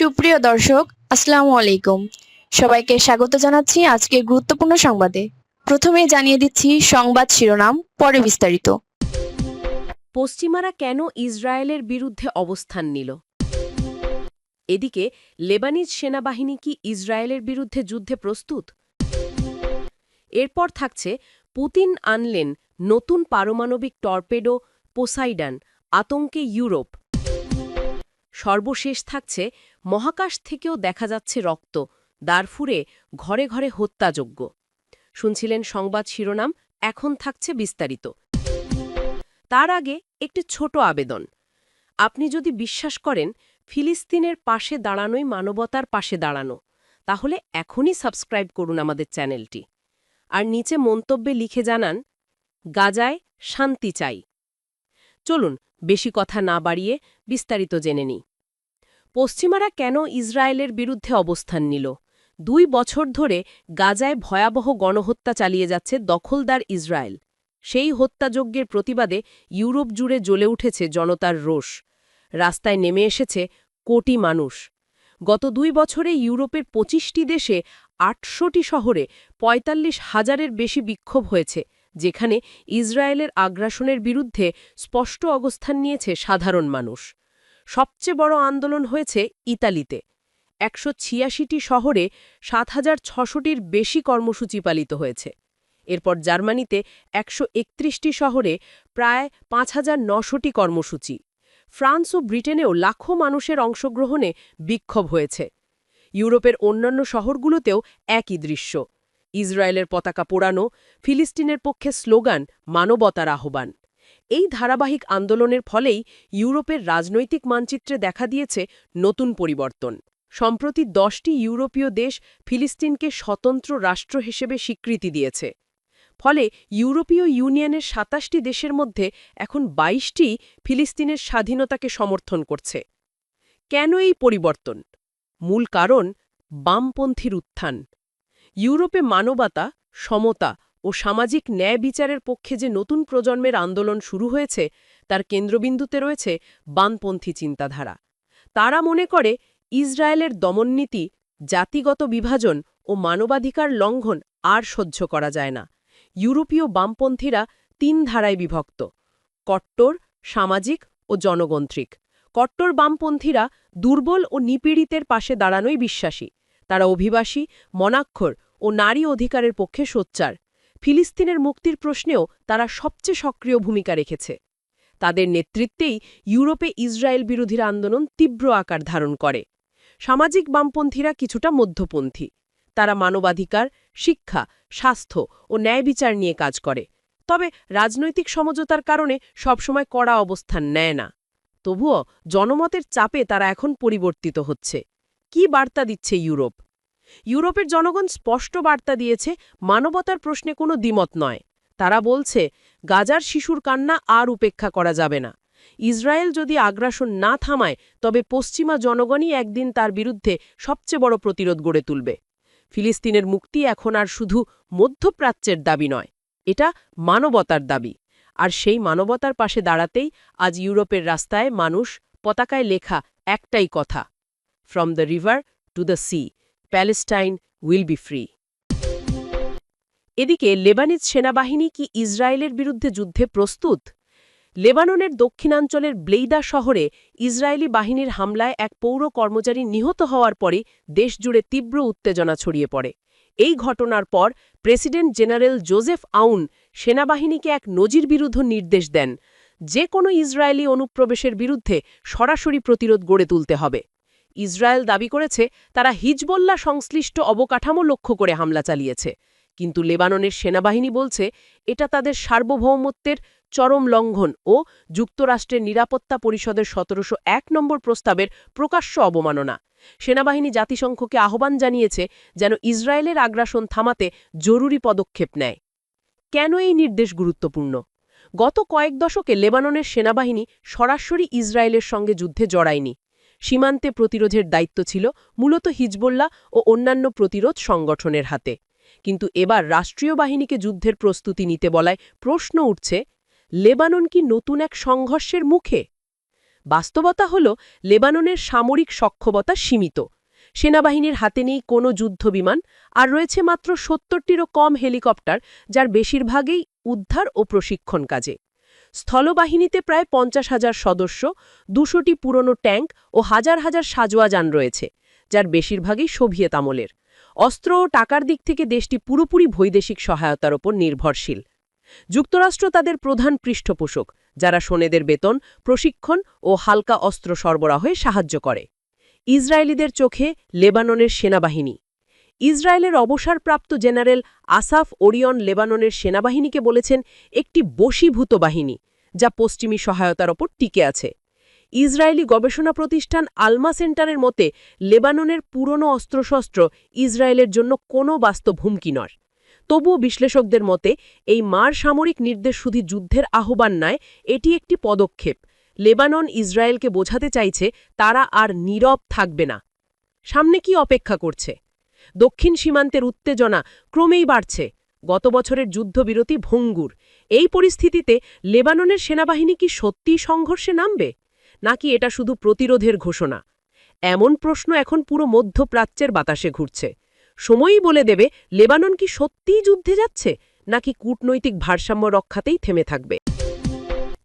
সুপ্রিয় দর্শক, আসসালামু আলাইকুম। সবাইকে স্বাগত জানাচ্ছি আজকে গুরুত্বপূর্ণ সংবাদে। প্রথমে জানিয়ে দিচ্ছি সংবাদ শিরোনাম, পরে বিস্তারিত। পশ্চিমারা কেন ইসরায়েলের বিরুদ্ধে অবস্থান নিল? এদিকে, লেবানিজ সেনাবাহিনী কি ইসরায়েলের বিরুদ্ধে যুদ্ধে প্রস্তুত? এরপর থাকছে, পুতিন আনলেন নতুন পারমাণবিক টর্পেডো, পোসাইডান, আতঙ্কে ইউরোপ। সর্বশেষ থাকছে মহাকাশ থেকেও দেখা যাচ্ছে রক্ত, দারফুরে ঘরে ঘরে হত্যাযোগ্য শুনছিলেন সংবাদ শিরোনাম, এখন থাকছে বিস্তারিত। তার আগে একটি ছোট আবেদন। আপনি যদি বিশ্বাস করেন ফিলিস্তিনের পাশে দাঁড়ানোই মানবতার পাশে দাঁড়ানো, তাহলে এখনই সাবস্ক্রাইব করুন আমাদের চ্যানেলটি। আর নিচে মন্তব্যে লিখে জানান, গাজায় শান্তি চাই। চলুন বেশি কথা না বাড়িয়ে বিস্তারিত জেনে নিই। পশ্চিমারা কেন ইসরায়েলের বিরুদ্ধে অবস্থান নিল? দুই বছর ধরে গাজায় ভয়াবহ গণহত্যা চালিয়ে যাচ্ছে দখলদার ইসরায়েল। সেই হত্যাযজ্ঞের প্রতিবাদে ইউরোপ জুড়ে জ্বলে উঠেছে জনতার রোষ। রাস্তায় নেমে এসেছে কোটি মানুষ। গত দুই বছরে ইউরোপের পঁচিশটি দেশে আটশোটি শহরে ৪৫ হাজারের বেশি বিক্ষোভ হয়েছে। যেখানে ইসরায়েলের আগ্রাসনের বিরুদ্ধে স্পষ্ট অবস্থান নিয়েছে সাধারণ মানুষ। সবচেয়ে বড় আন্দোলন হয়েছে ইতালিতে। একশো ছিয়াশিটি শহরে সাত হাজার ছশোটির বেশি কর্মসূচি পালিত হয়েছে। এরপর জার্মানিতে একশো একত্রিশটি শহরে প্রায় পাঁচ হাজার নশোটি কর্মসূচি। ফ্রান্স ও ব্রিটেনেও লাখো মানুষের অংশগ্রহণে বিক্ষোভ হয়েছে। ইউরোপের অন্যান্য শহরগুলোতেও একই দৃশ্য। ইসরায়েলের পতাকা পোড়ানো, ফিলিস্তিনের পক্ষে স্লোগান, মানবতার আহ্বান। এই ধারাবাহিক আন্দোলনের ফলেই ইউরোপের রাজনৈতিক মানচিত্রে দেখা দিয়েছে নতুন পরিবর্তন। সম্প্রতি দশটি ইউরোপীয় দেশ ফিলিস্তিনকে স্বতন্ত্র রাষ্ট্র হিসেবে স্বীকৃতি দিয়েছে। ফলে ইউরোপীয় ইউনিয়নের সাতাশটি দেশের মধ্যে এখন বাইশটি ফিলিস্তিনের স্বাধীনতাকে সমর্থন করছে। কেন এই পরিবর্তন? মূল কারণ, বামপন্থীর উত্থান। ইউরোপে মানবতা, সমতা ও সামাজিক ন্যায় বিচারের পক্ষে যে নতুন প্রজন্মের আন্দোলন শুরু হয়েছে, তার কেন্দ্রবিন্দুতে রয়েছে বামপন্থী চিন্তাধারা। তারা মনে করে ইসরায়েলের দমননীতি, জাতিগত বিভাজন ও মানবাধিকার লঙ্ঘন আর সহ্য করা যায় না। ইউরোপীয় বামপন্থীরা তিন ধারায় বিভক্ত, কট্টর, সামাজিক ও জনগন্ত্রিক। কট্টর বামপন্থীরা দুর্বল ও নিপীড়িতের পাশে দাঁড়ানোই বিশ্বাসী। তারা অভিবাসী, মনাক্ষর ও নারী অধিকারের পক্ষে সোচ্চার। ফিলিস্তিনের মুক্তির প্রশ্নেও তারা সবচেয়ে সক্রিয় ভূমিকা রেখেছে। তাদের নেতৃত্বেই ইউরোপে ইসরায়েল বিরোধীর আন্দোলন তীব্র আকার ধারণ করে। সামাজিক বামপন্থীরা কিছুটা মধ্যপন্থী। তারা মানবাধিকার, শিক্ষা, স্বাস্থ্য ও ন্যায় বিচার নিয়ে কাজ করে। তবে রাজনৈতিক সমঝোতার কারণে সবসময় কড়া অবস্থান নেয় না। তবুও জনমতের চাপে তারা এখন পরিবর্তিত হচ্ছে। কি বার্তা দিচ্ছে ইউরোপ? ইউরোপের জনগণ স্পষ্ট বার্তা দিয়েছে, মানবতার প্রশ্নে কোনো দ্বিমত নয়। তারা বলছে, গাজার শিশুর কান্না আর উপেক্ষা করা যাবে না। ইসরায়েল যদি আগ্রাসন না থামায়, তবে পশ্চিমা জনগণই একদিন তার বিরুদ্ধে সবচেয়ে বড় প্রতিরোধ গড়ে তুলবে। ফিলিস্তিনের মুক্তি এখন আর শুধু মধ্যপ্রাচ্যের দাবি নয়, এটা মানবতার দাবি। আর সেই মানবতার পাশে দাঁড়াতেই আজ ইউরোপের রাস্তায় মানুষ, পতাকায় লেখা একটাই কথা from the river to the sea Palestine will be free. এদিকে লেবানিজ সেনাবাহিনী কি ইসরায়েলের বিরুদ্ধে যুদ্ধে প্রস্তুত? লেবাননের দক্ষিণাঞ্চলের ব্লেইদা শহরে ইসরায়েলি বাহিনীর হামলায় এক পৌর কর্মচারী নিহত হওয়ার পরে দেশজুড়ে তীব্র উত্তেজনা ছড়িয়ে পড়ে। এই ঘটনার পর প্রেসিডেন্ট জেনারেল জোজেফ আউন সেনাবাহিনীকে এক নজির বিরুদ্ধ নির্দেশ দেন, যে কোনো ইসরায়েলি অনুপ্রবেশের বিরুদ্ধে সরাসরি প্রতিরোধ গড়ে তুলতে হবে। ইসরায়েল দাবি করেছে, তারা হিজবল্লা সংশ্লিষ্ট অবকাঠামো লক্ষ্য করে হামলা চালিয়েছে। কিন্তু লেবাননের সেনাবাহিনী বলছে, এটা তাদের সার্বভৌমত্বের চরম লঙ্ঘন ও যুক্তরাষ্ট্রের নিরাপত্তা পরিষদের সতেরোশো এক নম্বর প্রস্তাবের প্রকাশ্য অবমাননা। সেনাবাহিনী জাতিসংঘকে আহ্বান জানিয়েছে যেন ইসরায়েলের আগ্রাসন থামাতে জরুরি পদক্ষেপ নেয়। কেন এই নির্দেশ গুরুত্বপূর্ণ? গত কয়েক দশকে লেবাননের সেনাবাহিনী সরাসরি ইসরায়েলের সঙ্গে যুদ্ধে জড়ায়নি। সীমান্তে প্রতিরোধের দায়িত্ব ছিল মূলত হিজবল্লা ও অন্যান্য প্রতিরোধ সংগঠনের হাতে। কিন্তু এবার রাষ্ট্রীয় বাহিনীকে যুদ্ধের প্রস্তুতি নিতে বলায় প্রশ্ন উঠছে, লেবানন কি নতুন এক সংঘর্ষের মুখে? বাস্তবতা হল, লেবাননের সামরিক সক্ষমতা সীমিত। সেনাবাহিনীর হাতে নেই কোনো যুদ্ধবিমান আর রয়েছে মাত্র সত্তরটিরও কম হেলিকপ্টার, যার বেশিরভাগই উদ্ধার ও প্রশিক্ষণ কাজে। স্থলবাহিনীতে প্রায় পঞ্চাশ হাজার সদস্য, দুশোটি পুরনো ট্যাঙ্ক ও হাজার হাজার সাজোয়া যান রয়েছে, যার বেশিরভাগই সোভিয়েত আমলের। অস্ত্র ও টাকার দিক থেকে দেশটি পুরোপুরি বৈদেশিক সহায়তার ওপর নির্ভরশীল। যুক্তরাষ্ট্র তাদের প্রধান পৃষ্ঠপোষক, যারা সোনেদের বেতন, প্রশিক্ষণ ও হালকা অস্ত্র সরবরাহে সাহায্য করে। ইসরায়েলিদের চোখে লেবাননের সেনাবাহিনী। ইসরায়েলের অবসরপ্রাপ্ত জেনারেল আসাফ ওরিয়ন লেবাননের সেনাবাহিনীকে বলেছেন, একটি বশীভূত বাহিনী, যা পশ্চিমী সহায়তার ওপর টিকে আছে। ইসরায়েলি গবেষণা প্রতিষ্ঠান আলমা সেন্টারের মতে, লেবাননের পুরনো অস্ত্রশস্ত্র ইসরায়েলের জন্য কোনো বাস্তব হুমকি নয়। তবুও বিশ্লেষকদের মতে, এই মার সামরিক নির্দেশ শুধু যুদ্ধের আহ্বান নয়, এটি একটি পদক্ষেপ। লেবানন ইসরায়েলকে বোঝাতে চাইছে, তারা আর নীরব থাকবে না। সামনে কি অপেক্ষা করছে? দক্ষিণ সীমান্তের উত্তেজনা ক্রমেই বাড়ছে। গত বছরের যুদ্ধবিরতি ভঙ্গুর। এই পরিস্থিতিতে লেবাননের সেনাবাহিনী কি সত্যিই সংঘর্ষে নামবে? নাকি এটা শুধু প্রতিরোধের ঘোষণা? এমন প্রশ্ন এখন পুরো মধ্যপ্রাচ্যের বাতাসে ঘুরছে। সময়ই বলে দেবে, লেবানন কি সত্যিই যুদ্ধে যাচ্ছে? নাকি কূটনৈতিক ভারসাম্য রক্ষাতেই থেমে থাকবে?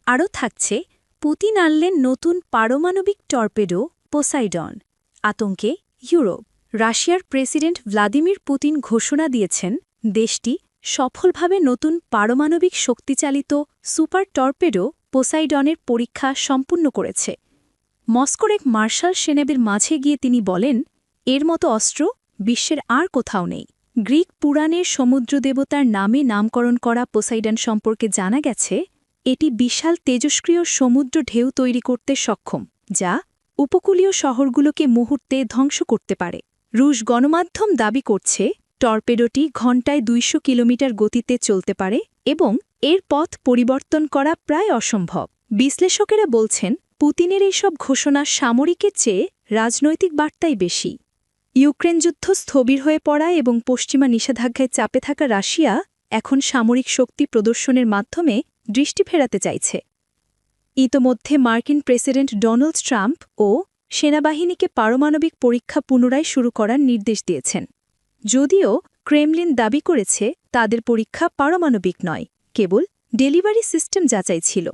আরও থাকছে, পুতিন আনলেন নতুন পারমাণবিক টর্পেডো, পোসাইডন, আতঙ্কে ইউরোপ। রাশিয়ার প্রেসিডেন্ট ভ্লাদিমির পুতিন ঘোষণা দিয়েছেন, দেশটি সফলভাবে নতুন পারমাণবিক শক্তিচালিত সুপার টর্পেডো পোসাইডনের পরীক্ষা সম্পূর্ণ করেছে। মস্কোর এক মার্শাল সেনেবের মাঝে গিয়ে তিনি বলেন, এর মতো অস্ত্র বিশ্বের আর কোথাও নেই। গ্রিক পুরাণের সমুদ্র দেবতার নামে নামকরণ করা পোসাইডন সম্পর্কে জানা গেছে, এটি বিশাল তেজস্ক্রিয় সমুদ্র ঢেউ তৈরি করতে সক্ষম, যা উপকূলীয় শহরগুলোকে মুহূর্তে ধ্বংস করতে পারে। রুশ গণমাধ্যম দাবি করছে, টর্পেডোটি ঘণ্টায় দুইশো কিলোমিটার গতিতে চলতে পারে এবং এর পথ পরিবর্তন করা প্রায় অসম্ভব। বিশ্লেষকেরা বলছেন, পুতিনের এইসব ঘোষণা সামরিকের চেয়ে রাজনৈতিক বার্তাই বেশি। ইউক্রেন যুদ্ধ স্থবির হয়ে পড়া এবং পশ্চিমা নিষেধাজ্ঞায় চাপে থাকা রাশিয়া এখন সামরিক শক্তি প্রদর্শনের মাধ্যমে দৃষ্টি ফেরাতে চাইছে। ইতোমধ্যে মার্কিন প্রেসিডেন্ট ডোনাল্ড ট্রাম্প ও সেনাবাহিনীকে পারমাণবিক পরীক্ষা পুনরায় শুরু করার নির্দেশ দিয়েছেন। যদিও ক্রেমলিন দাবি করেছে, তাদের পরীক্ষা পারমাণবিক নয়, কেবল ডেলিভারি সিস্টেম যাচাই ছিল।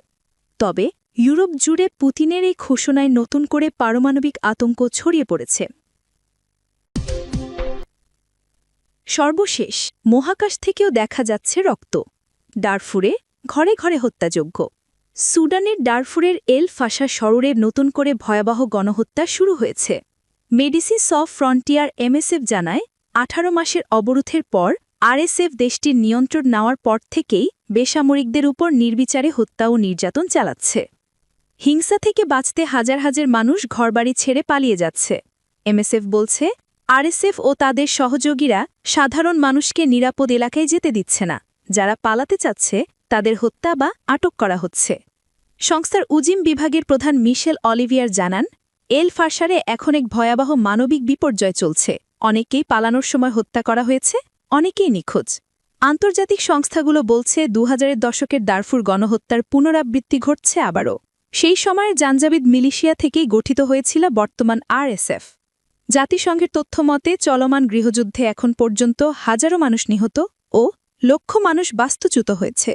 তবে ইউরোপ জুড়ে পুতিনের এই ঘোষণায় নতুন করে পারমাণবিক আতঙ্ক ছড়িয়ে পড়েছে। সর্বশেষ, মহাকাশ থেকেও দেখা যাচ্ছে রক্ত। ডারফুরে ঘরে ঘরে হত্যাযোগ্য। সুডানের ডারফুরের এল ফাশা শহরে নতুন করে ভয়াবহ গণহত্যা শুরু হয়েছে। মেডিসিন সফ ফ্রন্টিয়ার এমএসএফ জানায়, আঠারো মাসের অবরোধের পর আরএসএফ দেশটির নিয়ন্ত্রণ নেওয়ার পর থেকেই বেসামরিকদের উপর নির্বিচারে হত্যা ও নির্যাতন চালাচ্ছে। হিংসা থেকে বাঁচতে হাজার হাজার মানুষ ঘরবাড়ি ছেড়ে পালিয়ে যাচ্ছে। এমএসএফ বলছে, আরএসএফ ও তাদের সহযোগীরা সাধারণ মানুষকে নিরাপদ এলাকায় যেতে দিচ্ছে না। যারা পালাতে চাচ্ছে তাদের হত্যা বা আটক করা হচ্ছে। সংস্থার উজিম বিভাগের প্রধান মিশেল অলিভিয়ার জানান, এল ফার্সারে এখন এক ভয়াবহ মানবিক বিপর্যয় চলছে। অনেকেই পালানোর সময় হত্যা করা হয়েছে, অনেকেই নিখোঁজ। আন্তর্জাতিক সংস্থাগুলো বলছে দু দশকের দারফুর গণহত্যার পুনরাবৃত্তি ঘটছে আবারও। সেই সময়ের জাঞ্জাবিদ মিলিশিয়া থেকেই গঠিত হয়েছিল বর্তমান আরএসএফ। জাতিসংঘের তথ্য মতে, চলমান গৃহযুদ্ধে এখন পর্যন্ত হাজারো মানুষ নিহত ও লক্ষ মানুষ বাস্তুচ্যুত হয়েছে।